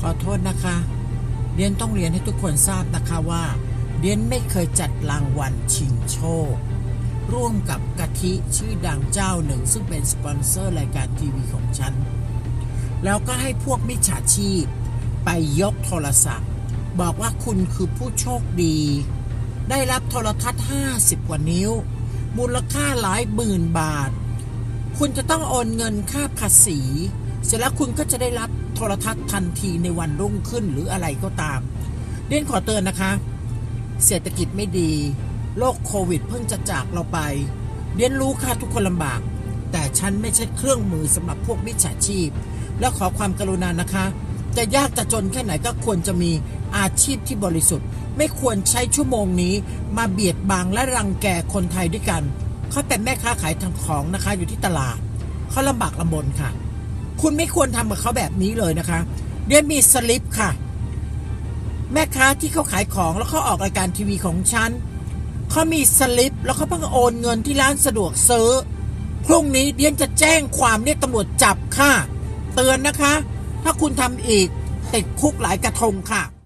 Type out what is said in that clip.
ขอโทษนะคะเรียนต้องเรียนให้ทุกคนทราบนะคะว่าเรียนไม่เคยจัดรางวัลชิงโชค ร่วมกับกะทิชื่อดังเจ้าหนึ่ง ซึ่งเป็นสปอนเซอร์รายการทีวีของฉัน แล้วก็ให้พวกมิจฉาชีพไปยกโทรศัพท์ บอกว่าคุณคือผู้โชคดี ได้รับโทรทัศน์ 50 กว่านิ้ว มูลค่าหลายหมื่นบาท คุณจะต้องโอนเงินค่าภาษี เสร็จแล้วคุณก็จะได้รับโทรทัศน์ทันทีในวันรุ่งขึ้นหรืออะไรก็ตามเรียนขอเตือนนะคะ เศรษฐกิจไม่ดี โรคโควิดเพิ่งจะจากเราไปเรียนรู้ค่ะทุกคนลำบาก แต่ฉันไม่ใช่เครื่องมือสำหรับพวกมิจฉาชีพ และขอความกรุณานะคะ จะยากจะจนแค่ไหนก็ควรจะมีอาชีพที่บริสุทธิ์ ไม่ควรใช้ชั่วโมงนี้ มาเบียดบังและรังแกคนไทยด้วยกัน เขาเป็นแม่ค้าขายทางของนะคะอยู่ที่ตลาด เขาลำบากลำบนค่ะ คุณไม่ควรทำกับเขาแบบนี้เลยนะคะเดียมีสลิปค่ะ แม่ค้าที่เขาขายของแล้วเขาออกรายการทีวีของฉันเขามีสลิป แล้วเขาเพิ่งโอนเงินที่ร้านสะดวกซื้อพรุ่งนี้เดียนจะแจ้งความเรียกตำรวจจับค่ะ เตือนนะคะ ถ้าคุณทำอีกติดคุกหลายกระทงค่ะ